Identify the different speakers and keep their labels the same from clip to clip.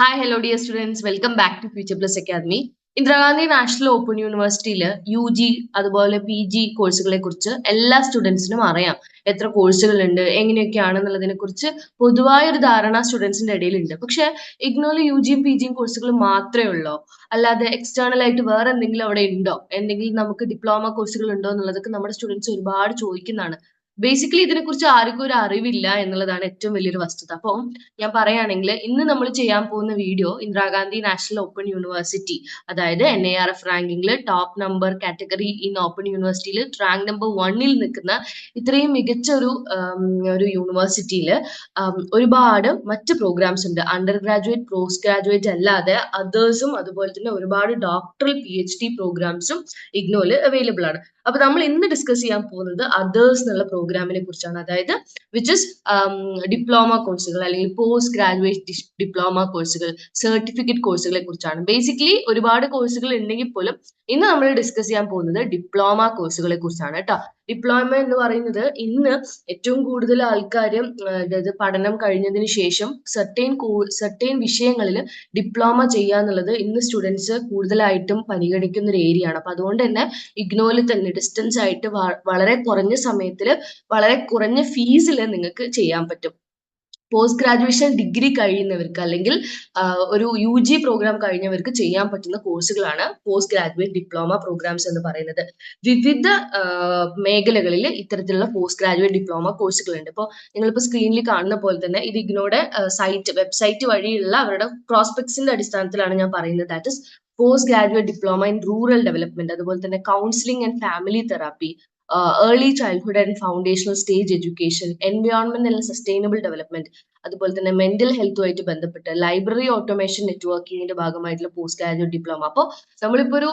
Speaker 1: Hi hello dear students welcome back to future plus academy Indira Gandhi national open യൂണിവേഴ്സിറ്റിയിൽ U G അതുപോലെ P G കോഴ്സുകളെ കുറിച്ച് എല്ലാ സ്റ്റുഡൻസിനും അറിയാം എത്ര കോഴ്സുകളുണ്ട് എന്നുള്ളതിനെ കുറിച്ച് പൊതുവായ ഒരു ധാരണ സ്റ്റുഡൻസിന്റെ ഇടയിലുണ്ട് പക്ഷെ ഇഗ്നോലി യു ജിയും പി ജിയും കോഴ്സുകൾ മാത്രമേ ഉള്ളോ അല്ലാതെ എക്സ്റ്റേണൽ ആയിട്ട് വേറെ എന്തെങ്കിലും അവിടെ ഉണ്ടോ എന്തെങ്കിലും നമുക്ക് ഡിപ്ലോമ കോഴ്സുകൾ ഉണ്ടോ എന്നുള്ളതൊക്കെ നമ്മുടെ സ്റ്റുഡൻസ് ഒരുപാട് ചോദിക്കുന്നതാണ് ബേസിക്കലി ഇതിനെക്കുറിച്ച് ആർക്കും ഒരു അറിവില്ല എന്നുള്ളതാണ് ഏറ്റവും വലിയൊരു വസ്തുത അപ്പോൾ ഞാൻ പറയുകയാണെങ്കിൽ ഇന്ന് നമ്മൾ ചെയ്യാൻ പോകുന്ന video Indira Gandhi national open university അതായത് എൻ ഐ ആർ എഫ് റാങ്കിങ്ങിൽ top number category in open യൂണിവേഴ്സിറ്റിയിൽ റാങ്ക് നമ്പർ വണ്ണിൽ നിൽക്കുന്ന ഇത്രയും മികച്ച ഒരു ഒരു യൂണിവേഴ്സിറ്റിയിൽ ഒരുപാട് മറ്റ് പ്രോഗ്രാംസ് ഉണ്ട് അണ്ടർ ഗ്രാജുവേറ്റ് പോസ്റ്റ് ഗ്രാജുവേറ്റ് അല്ലാതെ അതേഴ്സും അതുപോലെ തന്നെ ഒരുപാട് ഡോക്ടറൽ പി എച്ച് ഡി പ്രോഗ്രാംസും ഇഗ്നോയിൽ അവൈലബിൾ ആണ് അപ്പൊ നമ്മൾ ഇന്ന് ഡിസ്കസ് ചെയ്യാൻ പോകുന്നത് അതേഴ്സ് എന്നുള്ള പ്രോഗ്രാം പ്രോഗ്രാമിനെ കുറിച്ചാണ് അതായത് വിച്ച് ഇസ് ഡിപ്ലോമ കോഴ്സുകൾ അല്ലെങ്കിൽ പോസ്റ്റ് ഗ്രാജുവേറ്റ് ഡിപ്ലോമ കോഴ്സുകൾ സർട്ടിഫിക്കറ്റ് കോഴ്സുകളെ കുറിച്ചാണ് ബേസിക്കലി ഒരുപാട് കോഴ്സുകൾ ഉണ്ടെങ്കിൽ പോലും ഇന്ന് നമ്മൾ ഡിസ്കസ് ചെയ്യാൻ പോകുന്നത് ഡിപ്ലോമ കോഴ്സുകളെ കുറിച്ചാണ് കേട്ടോ ഡിപ്ലോയ്മെന്റ് എന്ന് പറയുന്നത് ഇന്ന് ഏറ്റവും കൂടുതൽ ആൾക്കാർ അതായത് പഠനം കഴിഞ്ഞതിന് ശേഷം സർട്ടൈൻ സർട്ടൈൻ വിഷയങ്ങളിൽ ഡിപ്ലോമ ചെയ്യുക എന്നുള്ളത് ഇന്ന് സ്റ്റുഡൻസ് കൂടുതലായിട്ടും പരിഗണിക്കുന്ന ഒരു ഏരിയ ആണ് അപ്പൊ അതുകൊണ്ട് തന്നെ ഇഗ്നോയിൽ തന്നെ ഡിസ്റ്റൻസ് ആയിട്ട് വളരെ കുറഞ്ഞ സമയത്തിൽ വളരെ കുറഞ്ഞ ഫീസിൽ നിങ്ങൾക്ക് ചെയ്യാൻ പറ്റും പോസ്റ്റ് ഗ്രാജുവേഷൻ ഡിഗ്രി കഴിയുന്നവർക്ക് അല്ലെങ്കിൽ ഒരു യു ജി പ്രോഗ്രാം കഴിഞ്ഞവർക്ക് ചെയ്യാൻ പറ്റുന്ന കോഴ്സുകളാണ് പോസ്റ്റ് ഗ്രാജുവേറ്റ് ഡിപ്ലോമ പ്രോഗ്രാംസ് എന്ന് പറയുന്നത് വിവിധ മേഖലകളിൽ ഇത്തരത്തിലുള്ള പോസ്റ്റ് ഗ്രാജുവേറ്റ് ഡിപ്ലോമ കോഴ്സുകളുണ്ട് ഇപ്പോൾ നിങ്ങളിപ്പോൾ സ്ക്രീനിൽ കാണുന്ന പോലെ തന്നെ ഇത് ഇതിനോടെ സൈറ്റ് വെബ്സൈറ്റ് വഴിയുള്ള അവരുടെ പ്രോസ്പെക്ട്സിന്റെ അടിസ്ഥാനത്തിലാണ് ഞാൻ പറയുന്നത് that is post graduate diploma in rural development അതുപോലെ തന്നെ counselling and family therapy early childhood and foundational stage education, environment and sustainable development. അതുപോലെ തന്നെ മെന്റൽ ഹെൽത്തുമായിട്ട് ബന്ധപ്പെട്ട് ലൈബ്രറി ഓട്ടോമേഷൻ നെറ്റ്വർക്കിങ്ങിന്റെ ഭാഗമായിട്ടുള്ള പോസ്റ്റ് ഗ്രാജുവേറ്റ് ഡിപ്ലോമ അപ്പോൾ നമ്മളിപ്പോ ഒരു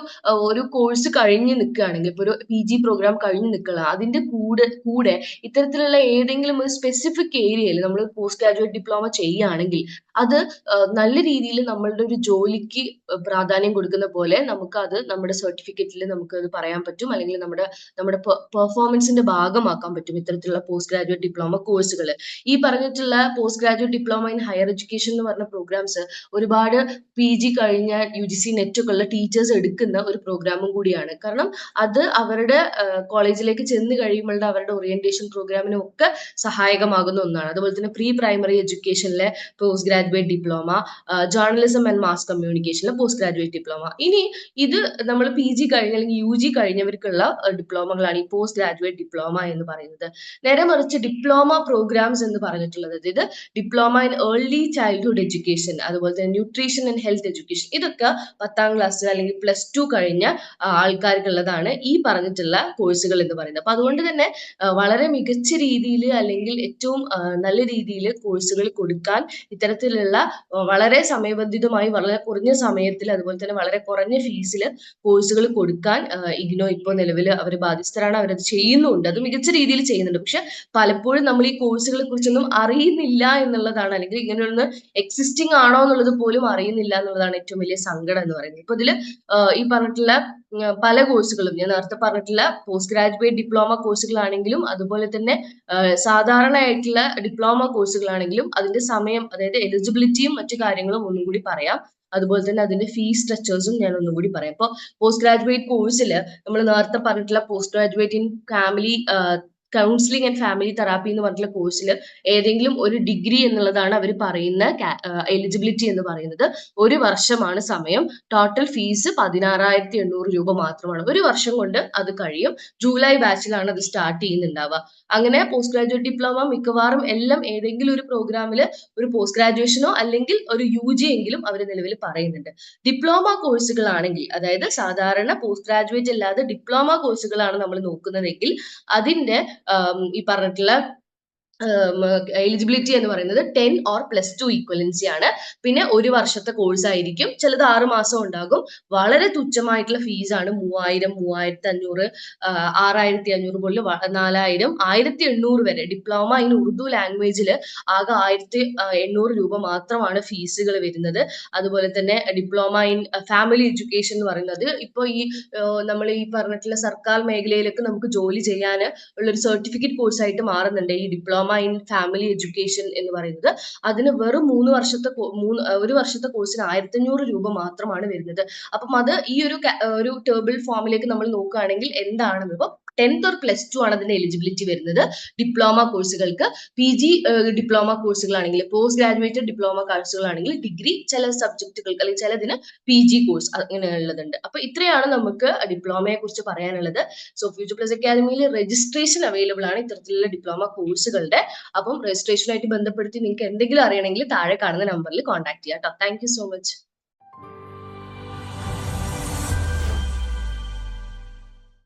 Speaker 1: ഒരു കോഴ്സ് കഴിഞ്ഞ് നിൽക്കുകയാണെങ്കിൽ ഇപ്പോൾ ഒരു പി ജി പ്രോഗ്രാം കഴിഞ്ഞ് നിൽക്കുക അതിന്റെ കൂടെ കൂടെ ഇത്തരത്തിലുള്ള ഏതെങ്കിലും ഒരു സ്പെസിഫിക് ഏരിയയിൽ നമ്മൾ പോസ്റ്റ് ഗ്രാജുവേറ്റ് ഡിപ്ലോമ ചെയ്യുകയാണെങ്കിൽ അത് നല്ല രീതിയിൽ നമ്മളുടെ ഒരു ജോലിക്ക് പ്രാധാന്യം കൊടുക്കുന്ന പോലെ നമുക്ക് അത് നമ്മുടെ സർട്ടിഫിക്കറ്റിൽ നമുക്ക് അത് പറയാൻ പറ്റും അല്ലെങ്കിൽ നമ്മുടെ നമ്മുടെ പെർഫോമൻസിന്റെ ഭാഗമാക്കാൻ പറ്റും ഇത്തരത്തിലുള്ള പോസ്റ്റ് ഗ്രാജുവേറ്റ് ഡിപ്ലോമ കോഴ്സുകൾ ഈ പറഞ്ഞിട്ടുള്ള post post graduate diploma in higher education എന്ന് പറഞ്ഞ പ്രോഗ്രാംസ് ഒരുപാട് പി ജി കഴിഞ്ഞ യു ജി സി നെറ്റ് ഒക്കെ ഉള്ള ടീച്ചേഴ്സ് എടുക്കുന്ന ഒരു പ്രോഗ്രാമും കൂടിയാണ് കാരണം അത് അവരുടെ കോളേജിലേക്ക് ചെന്ന് കഴിയുമ്പോൾ അവരുടെ ഓറിയന്റേഷൻ പ്രോഗ്രാമിനും ഒക്കെ സഹായകമാകുന്ന ഒന്നാണ് അതുപോലെ തന്നെ pre primary എഡ്യൂക്കേഷനിലെ post graduate diploma journalism and mass കമ്മ്യൂണിക്കേഷനിലെ post graduate diploma ഇനി ഇത് നമ്മൾ പി ജി കഴിഞ്ഞ അല്ലെങ്കിൽ യു ജി കഴിഞ്ഞവർക്കുള്ള ഡിപ്ലോമകളാണ് ഈ പോസ്റ്റ് ഗ്രാജുവേറ്റ് ഡിപ്ലോമ എന്ന് പറയുന്നത് നേരെ മറിച്ച് ഡിപ്ലോമ പ്രോഗ്രാംസ് എന്ന് പറഞ്ഞിട്ടുള്ളത് ഇത് diploma in early childhood education അതുപോലെ തന്നെ ന്യൂട്രീഷൻ ആൻഡ് ഹെൽത്ത് എഡ്യൂക്കേഷൻ ഇതൊക്കെ പത്താം ക്ലാസ് അല്ലെങ്കിൽ പ്ലസ് ടു കഴിഞ്ഞ ആൾക്കാർക്കുള്ളതാണ് ഈ പറഞ്ഞിട്ടുള്ള കോഴ്സുകൾ എന്ന് പറയുന്നത് അപ്പൊ അതുകൊണ്ട് തന്നെ വളരെ മികച്ച രീതിയിൽ അല്ലെങ്കിൽ ഏറ്റവും നല്ല രീതിയിൽ കോഴ്സുകൾ കൊടുക്കാൻ ഇത്തരത്തിലുള്ള വളരെ സമയബന്ധിതമായി വളരെ കുറഞ്ഞ സമയത്തിൽ അതുപോലെ തന്നെ വളരെ കുറഞ്ഞ ഫീസിൽ കോഴ്സുകൾ കൊടുക്കാൻ ഇഗ്നോ ഇപ്പോൾ നിലവിൽ അവർ ബാധ്യസ്ഥരാണ് അവരത് ചെയ്യുന്നുണ്ട് അത് മികച്ച രീതിയിൽ ചെയ്യുന്നുണ്ട് പക്ഷെ പലപ്പോഴും നമ്മൾ ഈ കോഴ്സുകളെ കുറിച്ചൊന്നും അറിയുന്നില്ല എന്നുള്ളതാണ് അല്ലെങ്കിൽ ഇങ്ങനെയൊന്ന് എക്സിസ്റ്റിംഗ് ആണോ എന്നുള്ളത് പോലും അറിയുന്നില്ല എന്നുള്ളതാണ് ഏറ്റവും വലിയ സങ്കടം എന്ന് പറയുന്നത് ഇപ്പൊ ഇതില് ഈ പറഞ്ഞിട്ടുള്ള പല കോഴ്സുകളും ഞാൻ നേരത്തെ പറഞ്ഞിട്ടുള്ള പോസ്റ്റ് ഗ്രാജുവേറ്റ് ഡിപ്ലോമ കോഴ്സുകളാണെങ്കിലും അതുപോലെ തന്നെ സാധാരണയായിട്ടുള്ള ഡിപ്ലോമ കോഴ്സുകളാണെങ്കിലും അതിന്റെ സമയം അതായത് എലിജിബിലിറ്റിയും മറ്റു കാര്യങ്ങളും ഒന്നും കൂടി പറയാം അതുപോലെ തന്നെ അതിന്റെ ഫീ സ്ട്രക്ചേഴ്സും ഞാൻ ഒന്നും കൂടി പറയാം ഇപ്പോൾ പോസ്റ്റ് ഗ്രാജുവേറ്റ് കോഴ്സിൽ നമ്മൾ നേരത്തെ പറഞ്ഞിട്ടുള്ള post graduate in family counselling and family therapy എന്ന് പറഞ്ഞിട്ടുള്ള കോഴ്സിൽ ഏതെങ്കിലും ഒരു ഡിഗ്രി എന്നുള്ളതാണ് അവർ പറയുന്ന എലിജിബിലിറ്റി എന്ന് പറയുന്നത് ഒരു വർഷമാണ് സമയം ടോട്ടൽ ഫീസ് പതിനാറായിരത്തി എണ്ണൂറ് രൂപ മാത്രമാണ് ഒരു വർഷം കൊണ്ട് അത് കഴിയും ജൂലൈ ബാച്ചിലാണ് അത് സ്റ്റാർട്ട് ചെയ്യുന്നുണ്ടാവുക അങ്ങനെ പോസ്റ്റ് ഗ്രാജുവേറ്റ് ഡിപ്ലോമ മിക്കവാറും എല്ലാം ഏതെങ്കിലും ഒരു പ്രോഗ്രാമിൽ ഒരു പോസ്റ്റ് ഗ്രാജുവേഷനോ അല്ലെങ്കിൽ ഒരു യു ജി എങ്കിലും അവർ നിലവിൽ പറയുന്നുണ്ട് ഡിപ്ലോമ കോഴ്സുകളാണെങ്കിൽ അതായത് സാധാരണ പോസ്റ്റ് ഗ്രാജുവേറ്റ് അല്ലാതെ ഡിപ്ലോമ കോഴ്സുകളാണ് നമ്മൾ നോക്കുന്നതെങ്കിൽ അതിന്റെ y para arreglar എലിജിബിലിറ്റി എന്ന് പറയുന്നത് ten or plus two equivalency ആണ് പിന്നെ ഒരു വർഷത്തെ കോഴ്സ് ആയിരിക്കും ചിലത് ആറ് മാസം ഉണ്ടാകും വളരെ തുച്ഛമായിട്ടുള്ള ഫീസ് ആണ് മൂവായിരം മൂവായിരത്തി അഞ്ഞൂറ് ആറായിരത്തി അഞ്ഞൂറ് പോലെ നാലായിരം ആയിരത്തി എണ്ണൂറ് വരെ ഡിപ്ലോമ ഇൻ ഉറുദു ലാംഗ്വേജിൽ ആകെ ആയിരത്തി എണ്ണൂറ് രൂപ മാത്രമാണ് ഫീസുകൾ വരുന്നത് അതുപോലെ തന്നെ ഡിപ്ലോമ ഇൻ ഫാമിലി എഡ്യൂക്കേഷൻ എന്ന് പറയുന്നത് ഇപ്പോൾ ഈ നമ്മൾ ഈ പറഞ്ഞിട്ടുള്ള സർക്കാർ മേഖലയിലൊക്കെ നമുക്ക് ജോലി ചെയ്യാൻ ഉള്ളൊരു സർട്ടിഫിക്കറ്റ് കോഴ്സായിട്ട് മാറുന്നുണ്ട് ഈ diploma diploma in family education എന്ന് പറയുന്നത് അതിന് വെറും മൂന്ന് വർഷത്തെ മൂന്ന് ഒരു വർഷത്തെ കോഴ്സിന് ആയിരത്തി അഞ്ഞൂറ് രൂപ മാത്രമാണ് വരുന്നത് അപ്പം അത് ഈ ഒരു ഒരു ടേബിൾ ഫോമിലേക്ക് നമ്മൾ നോക്കുകയാണെങ്കിൽ എന്താണെന്ന് ഇപ്പം ടെൻത്ത് ഓർ പ്ലസ് ടു ആണ് അതിന്റെ എലിജിബിലിറ്റി വരുന്നത് ഡിപ്ലോമ കോഴ്സുകൾക്ക് പി ജി ഡിപ്ലോമ കോഴ്സുകളാണെങ്കിൽ പോസ്റ്റ് ഗ്രാജുവേറ്റ് ഡിപ്ലോമ കോഴ്സുകളാണെങ്കിൽ ഡിഗ്രി ചില സബ്ജക്റ്റുകൾക്ക് അല്ലെങ്കിൽ ചിലതിന് പി ജി കോഴ്സ് അങ്ങനെയുള്ളതുണ്ട് അപ്പൊ ഇത്രയാണ് നമുക്ക് ഡിപ്ലോമയെ കുറിച്ച് പറയാനുള്ളത് സോ ഫ്യൂച്ചർ പ്ലസ് അക്കാദമിയിൽ രജിസ്ട്രേഷൻ അവൈലബിൾ ആണ് ഇത്തരത്തിലുള്ള ഡിപ്ലോമ കോഴ്സുകളുടെ അപ്പം രജിസ്ട്രേഷനുമായിട്ട് ബന്ധപ്പെടുത്തി നിങ്ങൾക്ക് എന്തെങ്കിലും അറിയണമെങ്കിൽ താഴെ കാണുന്ന നമ്പറിൽ കോൺടാക്ട് ചെയ്യാം കേട്ടോ താങ്ക് യു സോ മച്ച്